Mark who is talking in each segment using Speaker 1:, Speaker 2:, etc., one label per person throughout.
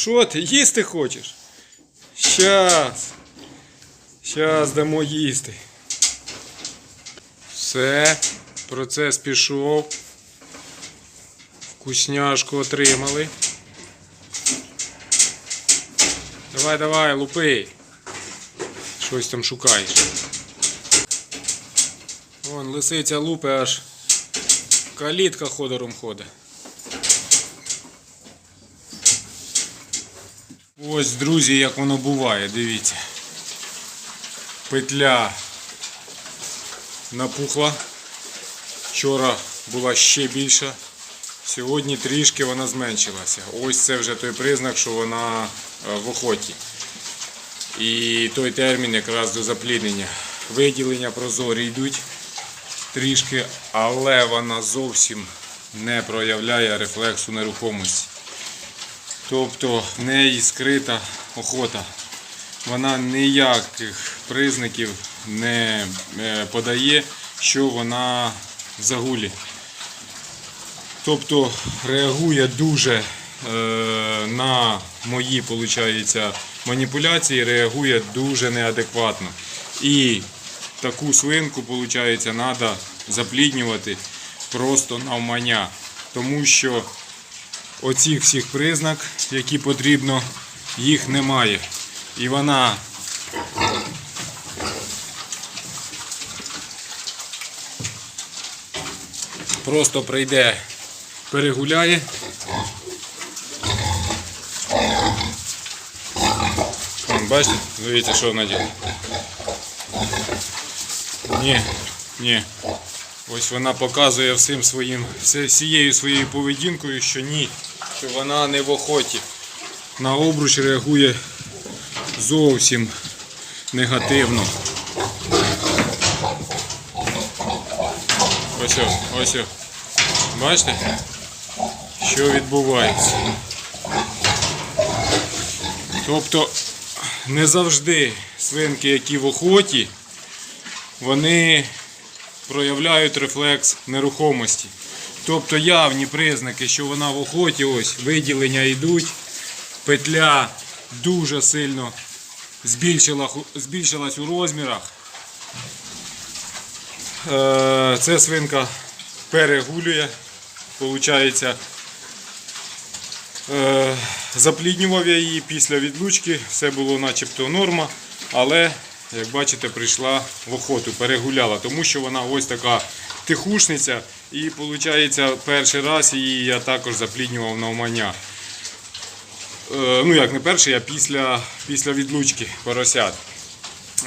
Speaker 1: Що ти, їсти хочеш? Щас. Щас дамо їсти. Все, процес пішов. Вкусняшку отримали. Давай, давай, лупи. Щось там шукаєш. Вон лисиця лупи аж калітка ходором ходить. Ось, друзі, як воно буває, дивіться. Петля напухла. Вчора була ще більша. Сьогодні трішки вона зменшилася. Ось це вже той признак, що вона е, в охоті. І той термін якраз до запліднення. Виділення прозорі йдуть трішки, але вона зовсім не проявляє рефлексу нерухомості. Тобто в неї скрита охота. Вона ніяких признаків не е, подає, що вона в загулі. Тобто реагує дуже е, на мої получається, маніпуляції, реагує дуже неадекватно. І таку свинку, виходить, треба запліднювати просто навмання. Тому що оцих всіх признак, які потрібно, їх немає. І вона просто прийде, перегуляє. Бачите, дивіться, що вона робить. Ні, ні. Ось вона показує всім своїм, всією своєю поведінкою, що ні, що вона не в охоті. На обруч реагує зовсім негативно. Ось, ось. Бачите, що відбувається. Тобто не завжди свинки, які в охоті, вони проявляють рефлекс нерухомості. Тобто явні признаки, що вона в охоті, ось виділення йдуть, петля дуже сильно збільшила, збільшилась у розмірах. Е, Це свинка перегулює, виходить, е, запліднював я її після відлучки, все було начебто норма, але, як бачите, прийшла в охоту, перегуляла, тому що вона ось така тихушниця. І виходить, перший раз її я також запліднював навмання. Е, Ну як не перший, а після, після відлучки поросят.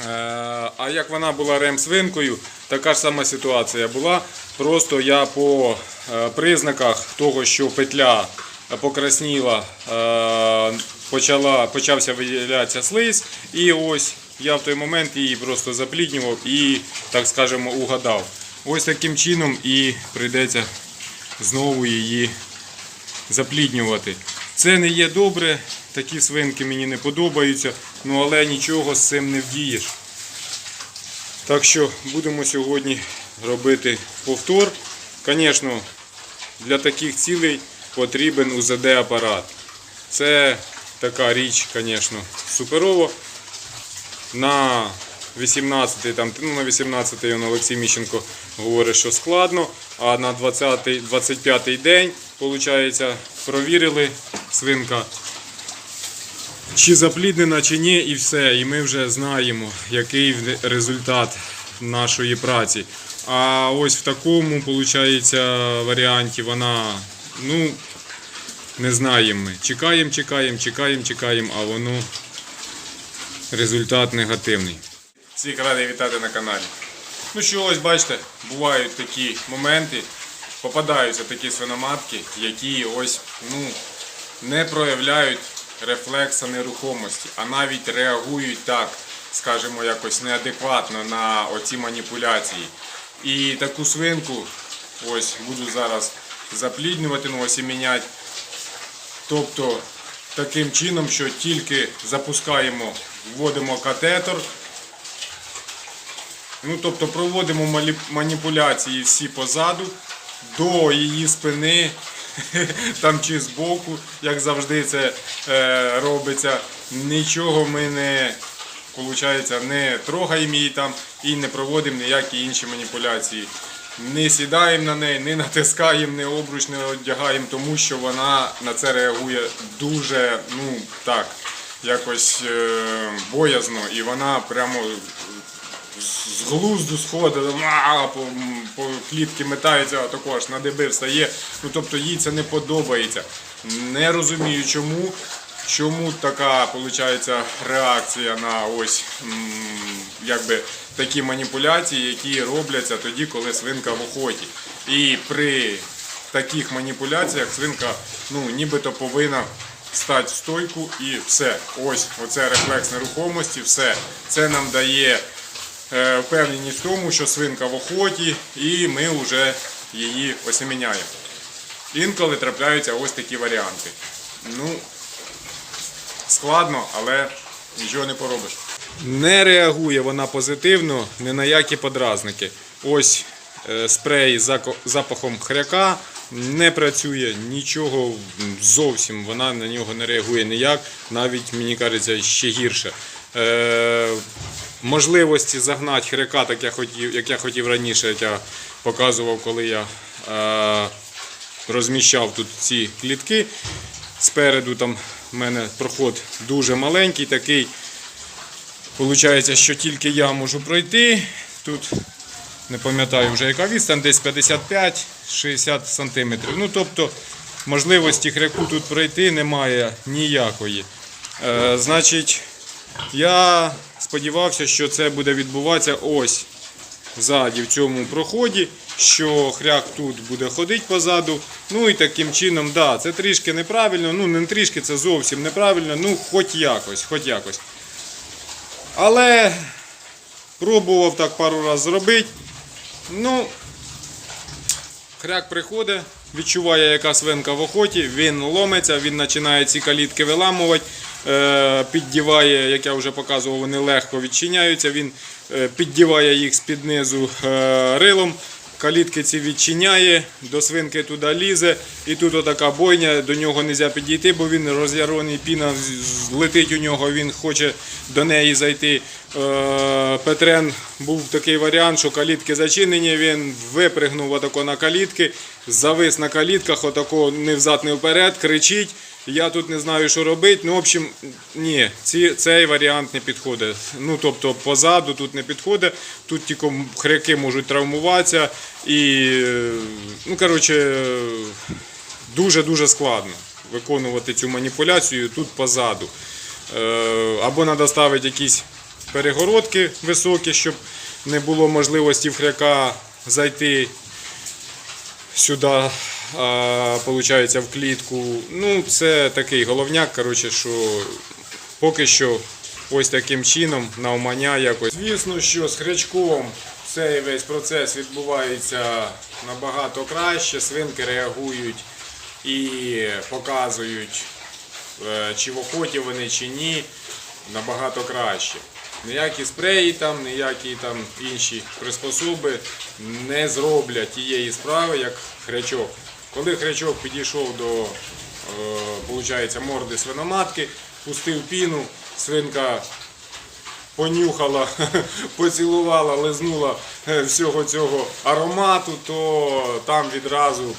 Speaker 1: Е, А як вона була ремсвинкою, така ж сама ситуація була. Просто я по е, признаках того, що петля покрасніла, почала, почався виділятися слиз. І ось я в той момент її просто запліднював і, так скажемо, угадав. Ось таким чином і прийдеться знову її запліднювати. Це не є добре, такі свинки мені не подобаються, ну але нічого з цим не вдієш. Так що будемо сьогодні робити повтор. Звісно, для таких цілей потрібен УЗД-апарат. Це така річ, звісно, суперова. На 18 там, ну, на 18 он Олексій Міщенко говорить, що складно, а на 20 25-й день, виходить, провірили свинка, чи запліднена, чи ні, і все. І ми вже знаємо, який результат нашої праці. А ось в такому, виходить, варіанті вона, ну, не знаємо ми. Чекаємо, чекаємо, чекаємо, чекаємо, а воно результат негативний. Всіх радий вітати на каналі. Ну що, ось бачите, бувають такі моменти, попадаються такі свиноматки, які ось ну, не проявляють рефлекса нерухомості, а навіть реагують так, скажімо, якось неадекватно на оці маніпуляції. І таку свинку ось буду зараз запліднювати, ну ось і міняти. Тобто таким чином, що тільки запускаємо, вводимо катетер, ну тобто проводимо маніпуляції всі позаду, до її спини там чи збоку, як завжди це е, робиться. Нічого ми не, получається, не трогаємо її там і не проводимо ніякі інші маніпуляції. Не сідаємо на неї, не натискаємо, не обруч не одягаємо, тому що вона на це реагує дуже, ну так, якось е, боязно, і вона прямо з глузду сходить, а, по, по клітки метається, а також на деби встає. Ну тобто їй це не подобається. Не розумію чому. Чому така виходить, реакція на ось якби такі маніпуляції, які робляться тоді, коли свинка в охоті. І при таких маніпуляціях свинка ну, нібито повинна стати в стойку і все. Ось оце рефлекс нерухомості, все. Це нам дає е, впевненість в тому, що свинка в охоті, і ми вже її осеміняємо. Інколи трапляються ось такі варіанти. Ну, складно, але нічого не поробиш. Не реагує вона позитивно ні на які подразники. Ось спрей з запахом хряка не працює, нічого зовсім вона на нього не реагує ніяк, навіть мені кажеться ще гірше. Е, можливості загнати хряка, так я хотів, як я хотів раніше, я показував, коли я е, розміщав тут ці клітки. Спереду там в мене проход дуже маленький, такий. Получається, що тільки я можу пройти. Тут не пам'ятаю вже яка відстань, десь 55-60 сантиметрів. Ну, тобто можливості хряку тут пройти немає ніякої. Е, значить, я сподівався, що це буде відбуватися ось ззаді в цьому проході, що хряк тут буде ходити позаду. Ну і таким чином, да, це трішки неправильно, ну не трішки, це зовсім неправильно, ну хоч якось, хоч якось. Але пробував так пару разів зробити. Ну, хряк приходить, відчуває, яка свинка в охоті, він ломиться, він починає ці калітки виламувати, е, піддіває, як я вже показував, вони легко відчиняються, він е, піддіває їх з-під низу е, рилом. Калітки ці відчиняє, до свинки туди лізе, і тут отака бойня, до нього не можна підійти, бо він роз'яроний, піна з- з- летить у нього, він хоче до неї зайти. Е, Петрен був такий варіант, що калітки зачинені, він випригнув отако на калітки, завис на калітках, отако не взад, не вперед, кричить. Я тут не знаю, що робити. Ну, в общем, ні, ці, цей варіант не підходить. Ну, тобто, позаду тут не підходить. Тут тільки хряки можуть травмуватися. І, е, ну, коротше, дуже-дуже складно виконувати цю маніпуляцію тут позаду. Е, Або треба ставити якісь перегородки високі, щоб не було можливості в хряка зайти сюди, получається, в клітку. Ну, це такий головняк, коротше, що поки що ось таким чином навмання якось. Звісно, що з хрячком цей весь процес відбувається набагато краще. Свинки реагують і показують, е, чи в охоті вони, чи ні, набагато краще. Ніякі спреї, там, ніякі там інші приспособи не зроблять тієї справи, як хрячок. Коли хрячок підійшов до е, получається, морди свиноматки, пустив піну, свинка понюхала, поцілувала, лизнула е, всього цього аромату, то там відразу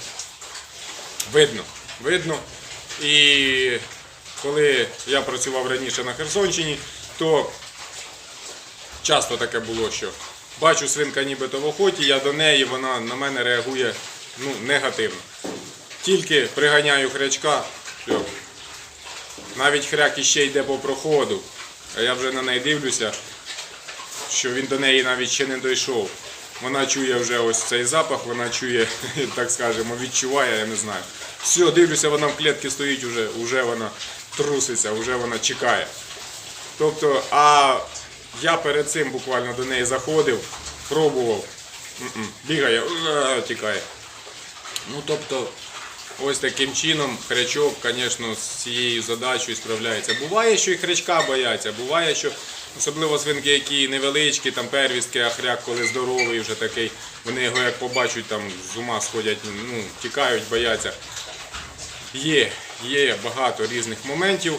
Speaker 1: видно. видно. І коли я працював раніше на Херсонщині, то часто таке було, що бачу свинка нібито в охоті, я до неї, вона на мене реагує ну, негативно. Тільки приганяю хрячка, все. Навіть хряк іще йде по проходу, а я вже на неї дивлюся, що він до неї навіть ще не дійшов. Вона чує вже ось цей запах, вона чує, так скажемо, відчуває, я не знаю. Все, дивлюся, вона в клітці стоїть, уже, уже вона труситься, вже вона чекає. Тобто, а я перед цим буквально до неї заходив, пробував, бігає, тікає. Ну, тобто, ось таким чином хрячок, звісно, з цією задачею справляється. Буває, що і хрячка бояться, буває, що особливо свинки, які невеличкі, там первістки, а хряк, коли здоровий, вже такий, вони його як побачать, там з ума сходять, ну, тікають, бояться. Є, є багато різних моментів,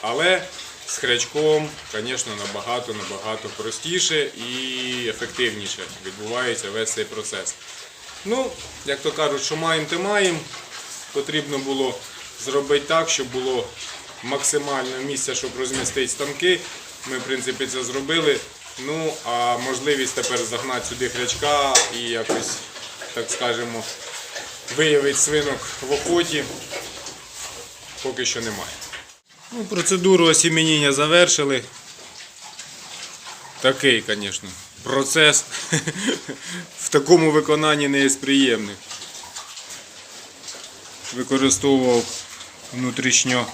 Speaker 1: але з хрячком, звісно, набагато набагато простіше і ефективніше відбувається весь цей процес. Ну, як то кажуть, що маємо, те маємо. Потрібно було зробити так, щоб було максимально місця, щоб розмістити станки. Ми, в принципі, це зробили. Ну, а можливість тепер загнати сюди хрячка і якось, так скажемо, виявити свинок в охоті поки що немає. Ну, процедуру осіменіння завершили. Такий, звісно, процес в такому виконанні не є приємний. Використовував внутрішньо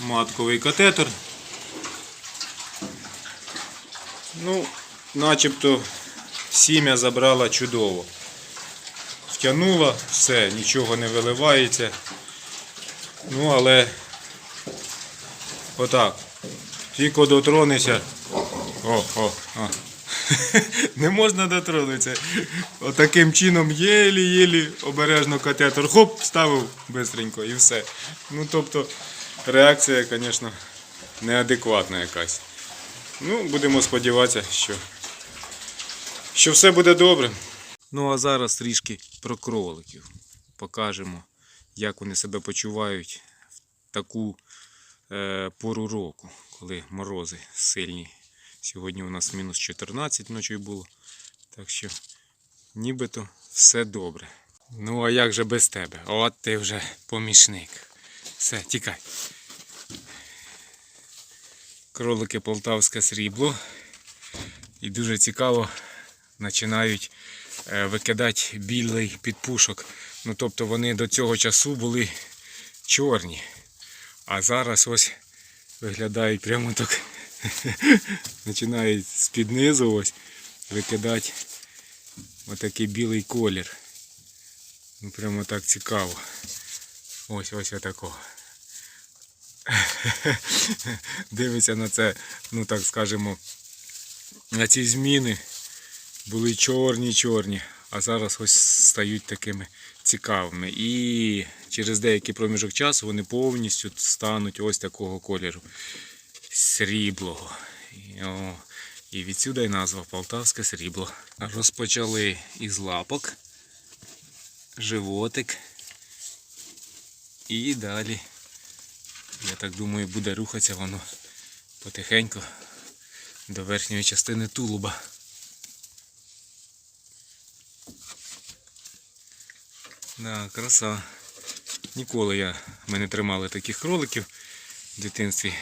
Speaker 1: матковий катетер. Ну, начебто сім'я забрала чудово. Втягнула, все, нічого не виливається. Ну, але отак. Тільки дотронешся. О, о, о. Не можна дотронутися. Отаким чином єлі-єлі обережно катетер. Хоп, вставив бистренько і все. Ну, тобто, реакція, звісно, неадекватна якась. Ну, будемо сподіватися, що, що все буде добре. Ну а зараз трішки про кроликів. Покажемо, як вони себе почувають в таку е, пору року, коли морози сильні. Сьогодні у нас мінус 14 ночі було. Так що нібито все добре. Ну а як же без тебе? От ти вже помічник. Все, тікай. Кролики полтавське срібло. І дуже цікаво починають е, викидати білий підпушок. Ну, тобто вони до цього часу були чорні. А зараз ось виглядають прямо так. Починають з-під низу ось викидати отакий білий колір. Ну, прямо так цікаво. Ось ось отакого. Дивиться на це, ну так скажемо, на ці зміни були чорні-чорні, а зараз ось стають такими цікавими. І через деякий проміжок часу вони повністю стануть ось такого кольору. Сріблого. І, о, і відсюди й назва Полтавське срібло. Розпочали із лапок, животик. І далі, я так думаю, буде рухатися воно потихеньку до верхньої частини тулуба. Да, краса. Ніколи я, ми не тримали таких кроликів. В дитинстві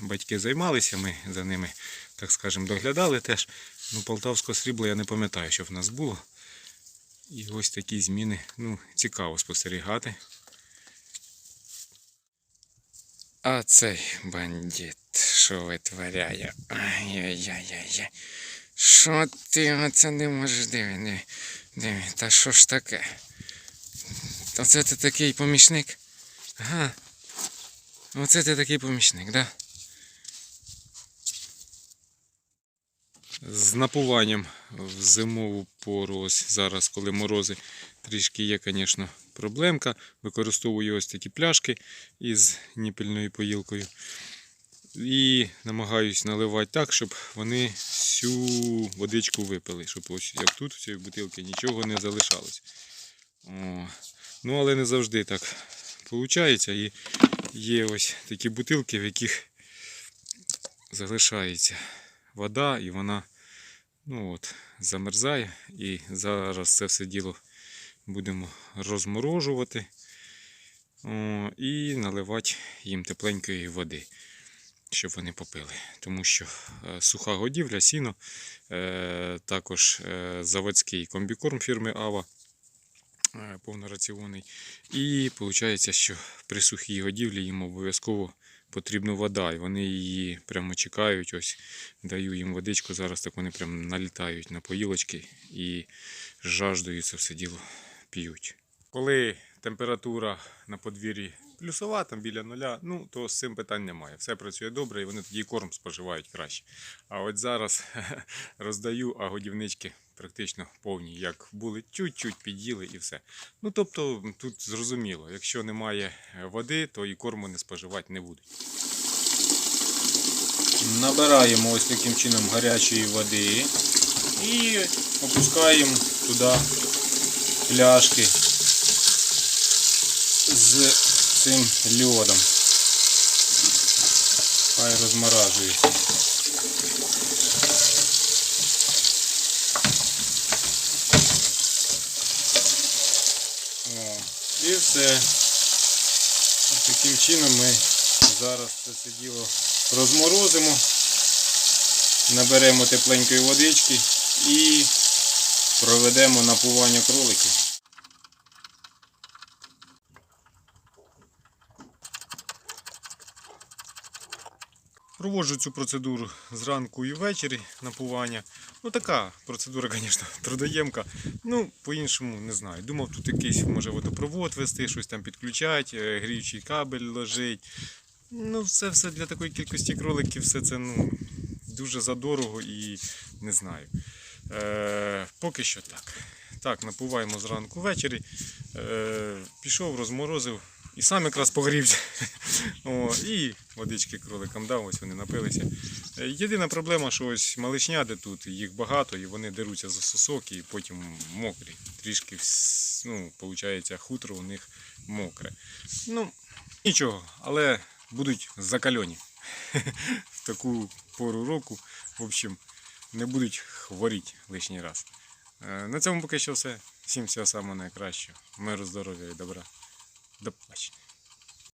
Speaker 1: батьки займалися, ми за ними, так скажемо, доглядали теж. Ну, полтавського срібла я не пам'ятаю, що в нас було. І ось такі зміни. Ну, цікаво спостерігати. А цей бандит, що витворяє? Ай-яй-яй-яй. Що ти оце не можеш диви, диви. Та що ж таке? Оце ти такий помічник? Ага. Оце ти такий помічник, да? З напуванням в зимову пору, ось зараз, коли морози трішки є, звісно, проблемка. Використовую ось такі пляшки із ніпельною поїлкою. І намагаюсь наливати так, щоб вони всю водичку випили, щоб ось як тут в цій бутилці нічого не залишалось. О. Ну, але не завжди так виходить. І є ось такі бутилки, в яких залишається вода, і вона ну от, замерзає. І зараз це все діло будемо розморожувати о, і наливати їм тепленької води, щоб вони попили. Тому що е, суха годівля, сіно, е, також е, заводський комбікорм фірми Ава е, повнораціонний. І виходить, що при сухій годівлі їм обов'язково потрібна вода. І вони її прямо чекають. Ось даю їм водичку. Зараз так вони прямо налітають на поїлочки і з жаждою це все діло п'ють. Коли температура на подвір'ї плюсова, там біля нуля, ну то з цим питань немає. Все працює добре і вони тоді корм споживають краще. А от зараз роздаю, а годівнички практично повні, як були, чуть-чуть під'їли і все. Ну тобто тут зрозуміло, якщо немає е, води, то і корму не споживати не будуть. Набираємо ось таким чином гарячої води і опускаємо туди пляшки з цим льодом. Хай розморажується. О, і все. Таким чином ми зараз це все діло розморозимо, наберемо тепленької водички і проведемо напування кроликів. Проводжу цю процедуру зранку і ввечері напування. Ну така процедура, звісно, трудоємка. Ну, по-іншому не знаю. Думав, тут якийсь може водопровод вести, щось там підключати, е, гріючий кабель ложить. Ну, це все для такої кількості кроликів, все це ну, дуже задорого і не знаю. Е, поки що так. Так, напуваємо зранку ввечері. Е, пішов, розморозив і сам якраз погрівся. О, і водички кроликам дав, ось вони напилися. Е, Єдина проблема, що ось малишня, тут, їх багато, і вони деруться за сосок і потім мокрі. Трішки, ну, виходить, хутро у них мокре. Ну, нічого, але будуть закальоні в таку пору року. В общем, не будуть хворіти лишній раз. Е, На цьому поки що все. Всім всього найкращого. Миру, здоров'я і добра. До побачення.